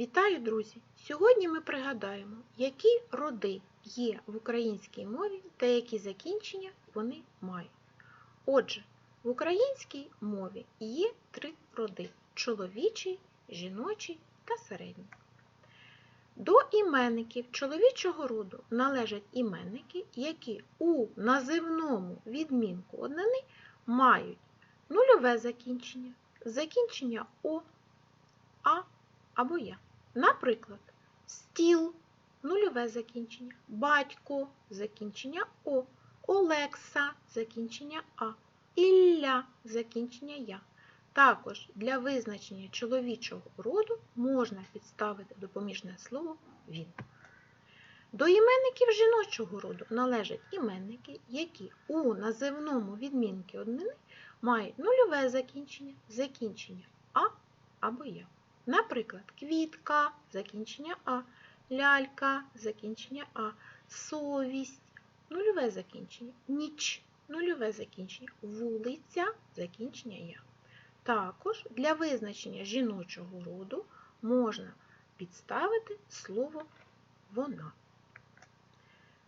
Вітаю, друзі! Сьогодні ми пригадаємо, які роди є в українській мові та які закінчення вони мають. Отже, в українській мові є три роди чоловічий, жіночий та середній. До іменників чоловічого роду належать іменники, які у називному відмінку однини мають нульове закінчення, закінчення О, А або Я. Наприклад, стіл нульове закінчення, батько закінчення О, Олекса закінчення А, Ілля закінчення Я. Також для визначення чоловічого роду можна підставити допоміжне слово він. До іменників жіночого роду належать іменники, які у називному відмінки однини мають нульове закінчення, закінчення А або Я. Наприклад, квітка закінчення А, лялька закінчення А, совість нульове закінчення, ніч нульове закінчення, вулиця закінчення Я. Також для визначення жіночого роду можна підставити слово вона.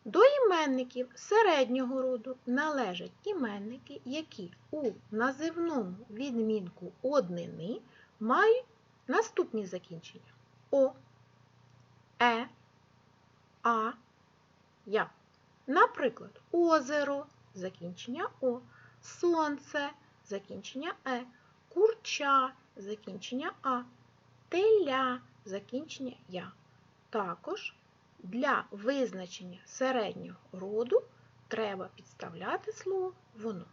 До іменників середнього роду належать іменники, які у називному відмінку однини мають наступні закінчення О, Е, А, Я. Наприклад, озеро закінчення О, сонце закінчення Е, курча закінчення А, теля закінчення Я. Також для визначення середнього роду треба підставляти слово воно.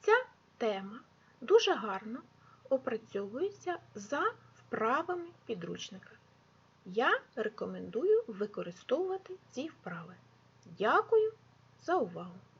Ця тема дуже гарно опрацьовується за вправами підручника. Я рекомендую використовувати ці вправи. Дякую за увагу!